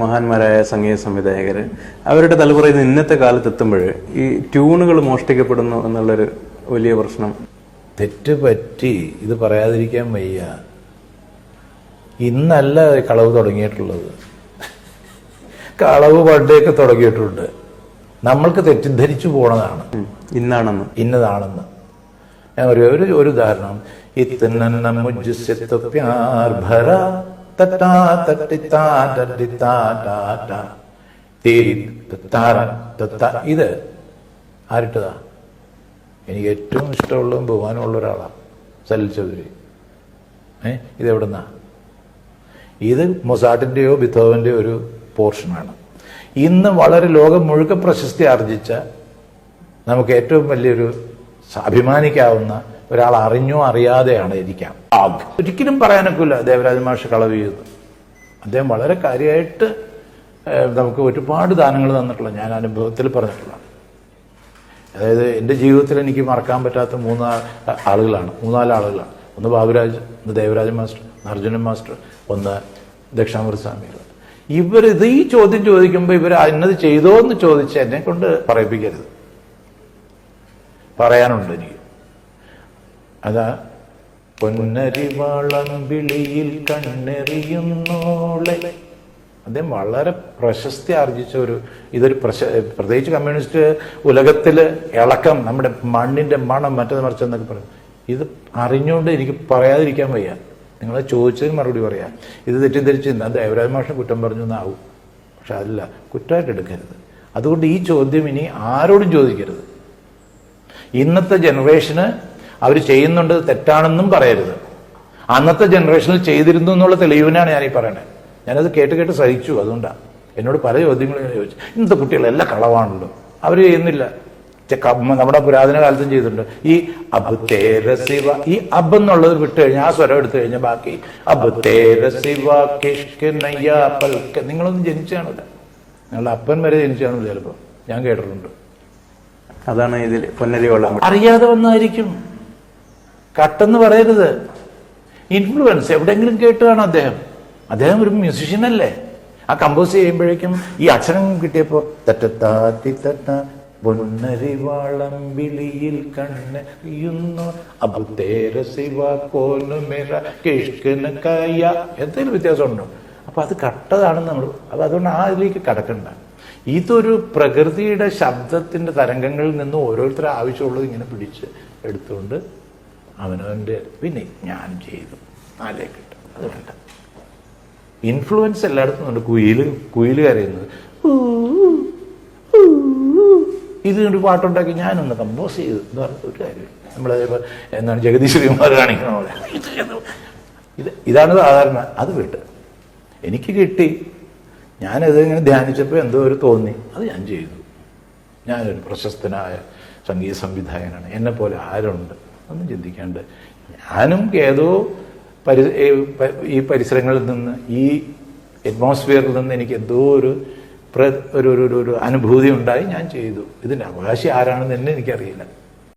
മഹാന്മാരായ സംഗീത സംവിധായകര് അവരുടെ തലമുറയിൽ നിന്ന് ഇന്നത്തെ കാലത്ത് എത്തുമ്പോൾ ഈ ട്യൂണുകൾ മോഷ്ടിക്കപ്പെടുന്നു എന്നുള്ളൊരു വലിയ പ്രശ്നം. തെറ്റ് പറ്റി ഇത് പറയാതിരിക്കാൻ വയ്യ. ഇന്നല്ല കളവ് തുടങ്ങിയിട്ടുള്ളത്. കളവ് പണ്ടേക്ക് തുടങ്ങിയിട്ടുണ്ട്. നമ്മൾക്ക് തെറ്റിദ്ധരിച്ചു പോണതാണ്. ഇന്നാണെന്ന്. ഇന്നതാണെന്ന്. ഞാൻ ഒരു ഒരു ഒരു ഉദാഹരണം. ഇത്തന്നെ തട്ടാ തട്ടിത്താ തട്ടിത്താ ടാ തേരി തത്താറ തത്ത. ഇത് ആരിട്ടതാ? എനിക്ക് ഏറ്റവും ഇഷ്ടമുള്ളതും ബഹുമാനമുള്ള ഒരാളാണ് സലിൽ ചൗധരി. ഏ ഇതെവിടുന്നാ? ഇത് മൊസാട്ടിന്റെയോ ബിത്തോവന്റെയോ ഒരു പോർഷനാണ്. ഇന്ന് വളരെ ലോകം മുഴുക്ക പ്രശസ്തി ആർജിച്ച നമുക്ക് ഏറ്റവും വലിയൊരു അഭിമാനിക്കാവുന്ന ഒരാൾ അറിഞ്ഞോ അറിയാതെയാണ് ഇരിക്കാം. ഒരിക്കലും പറയാനൊക്കില്ല ദേവരാജ മാഷ് കളവ് ചെയ്തു അദ്ദേഹം വളരെ കാര്യമായിട്ട് നമുക്ക് ഒരുപാട് ദാനങ്ങൾ തന്നിട്ടുള്ള ഞാൻ അനുഭവത്തിൽ പറഞ്ഞിട്ടുള്ള. അതായത് എന്റെ ജീവിതത്തിൽ എനിക്ക് മറക്കാൻ പറ്റാത്ത മൂന്ന് ആളുകളാണ്. മൂന്നാൽ ആളുകളാണ്. ഒന്ന് ബാബുരാജ് ഒന്ന് ദേവരാജ മാസ്റ്റർ ഒന്ന് അർജുനൻ മാസ്റ്റർ ഒന്ന് ദക്ഷിണാമൂർത്തി സ്വാമികൾ ഇവർ ഇത് ഈ ചോദ്യം ചോദിക്കുമ്പോൾ ഇവർ അന്നത് ചെയ്തോ എന്ന് ചോദിച്ച് എന്നെ കൊണ്ട് പറയിപ്പിക്കരുത്. പറയാനുണ്ട് എനിക്ക്. അതാ പൊന്നരിവാളം വിളിയിൽ കണ്ണെറിയുന്നോളെ. അദ്ദേഹം വളരെ പ്രശസ്തി ആർജിച്ച ഒരു ഇതൊരു പ്രശ പ്രത്യേകിച്ച് കമ്മ്യൂണിസ്റ്റ് ഉലകത്തിൽ ഇളക്കം നമ്മുടെ മണ്ണിന്റെ മണം മറ്റത് മറിച്ചെന്നൊക്കെ പറയും. ഇത് അറിഞ്ഞുകൊണ്ട് എനിക്ക് പറയാതിരിക്കാൻ വയ്യ. നിങ്ങളെ ചോദിച്ചതിന് മറുപടി പറയാം. ഇത് തെറ്റിദ്ധരിച്ച് ഇന്ന് ദേവരാജ് മാഷിന് കുറ്റം പറഞ്ഞു എന്നാവും. പക്ഷെ അതല്ല കുറ്റമായിട്ട് എടുക്കരുത്. അതുകൊണ്ട് ഈ ചോദ്യം ഇനി ആരോടും ചോദിക്കരുത്. ഇന്നത്തെ ജനറേഷന് അവർ ചെയ്യുന്നുണ്ട് തെറ്റാണെന്നും പറയരുത്. അന്നത്തെ ജനറേഷനിൽ ചെയ്തിരുന്നു എന്നുള്ള തെളിവിനാണ് ഞാൻ ഈ പറയണത് ഞാനത് കേട്ട് കേട്ട് സഹിച്ചു അതുകൊണ്ടാണ് എന്നോട് പല ചോദ്യങ്ങളും ചോദിച്ചു. ഇന്നത്തെ കുട്ടികളെല്ലാം കളവാണല്ലോ. അവർ ചെയ്യുന്നില്ല. നമ്മുടെ പുരാതന കാലത്തും ചെയ്തിട്ടുണ്ട്. ഈ അബ് തേര ശിവ ഈ അബ് എന്നുള്ളത് വിട്ട് കഴിഞ്ഞാൽ ആ സ്വരം എടുത്തു കഴിഞ്ഞാൽ ബാക്കി. അബ് തേര ശിവ കിഷ്ക് നയ്യ പൽക്ക. നിങ്ങളൊന്നും ജനിച്ചു കാണില്ല നിങ്ങളുടെ അപ്പൻ വരെ ജനിച്ചു കാണില്ല ചിലപ്പോൾ. ഞാൻ കേട്ടിട്ടുണ്ട്. അതാണ് ഇതിൽ പൊന്നരി അറിയാതെ വന്നായിരിക്കും. കട്ടെന്ന് പറയരുത്. ഇൻഫ്ലുവൻസ് എവിടെയെങ്കിലും കേട്ടുകയാണോ അദ്ദേഹം. അദ്ദേഹം ഒരു മ്യൂസിഷ്യൻ അല്ലേ? ആ കമ്പോസ് ചെയ്യുമ്പോഴേക്കും ഈ അക്ഷരം കിട്ടിയപ്പോ തറ്റത്താത്തി തട്ട പൊന്നരിവാളം എന്തെങ്കിലും വ്യത്യാസമുണ്ടോ? അപ്പൊ അത് കട്ടതാണെന്ന് നമ്മൾ അത് അതുകൊണ്ട് ആ ഇതിലേക്ക് കടക്കണ്ട. ഇതൊരു പ്രകൃതിയുടെ ശബ്ദത്തിന്റെ തരംഗങ്ങളിൽ നിന്ന് ഓരോരുത്തരും ആവശ്യമുള്ളത് ഇങ്ങനെ പിടിച്ച് എടുത്തുകൊണ്ട് അവനവന്റെ പിന്നെ ഞാൻ ചെയ്തു. നാലേ കിട്ടും. അത് വേണ്ട. ഇൻഫ്ലുവൻസ് എല്ലായിടത്തും ഉണ്ട്. കുയിൽ കുയിൽ കരയുന്നത്. ഊ, ഊ, ഊ. ഇത് ഒരു പാട്ടുണ്ടാക്കി ഞാനൊന്ന് കമ്പോസ് ചെയ്തു എന്ന് പറഞ്ഞ ഒരു കാര്യമില്ല നമ്മൾ എന്താണ് ജഗദീഷ് ശ്രീകുമാർ കാണിക്കുന്ന പോലെ. ഇത് ഇതാണ് സാധാരണ. അത് വിട്ട്. എനിക്ക് കിട്ടി. ഞാനത് ഇങ്ങനെ ധ്യാനിച്ചപ്പോൾ എന്തോ ഒരു തോന്നി. അത് ഞാൻ ചെയ്തു. ഞാനൊരു പ്രശസ്തനായ സംഗീത സംവിധായകനാണ്. എന്നെപ്പോലെ ആരുണ്ട്? ഒന്നും ചിന്തിക്കാണ്ട്. ഞാനും ഏതോ പരി ഈ പരിസരങ്ങളിൽ നിന്ന് ഈ അറ്റ്മോസ്ഫിയറിൽ നിന്ന് എനിക്ക് എന്തോ ഒരു ഒരു ഒരു അനുഭൂതി ഉണ്ടായി ഞാൻ ചെയ്തു. ഇതിന്റെ അവകാശി ആരാണെന്ന് തന്നെ എനിക്കറിയില്ല.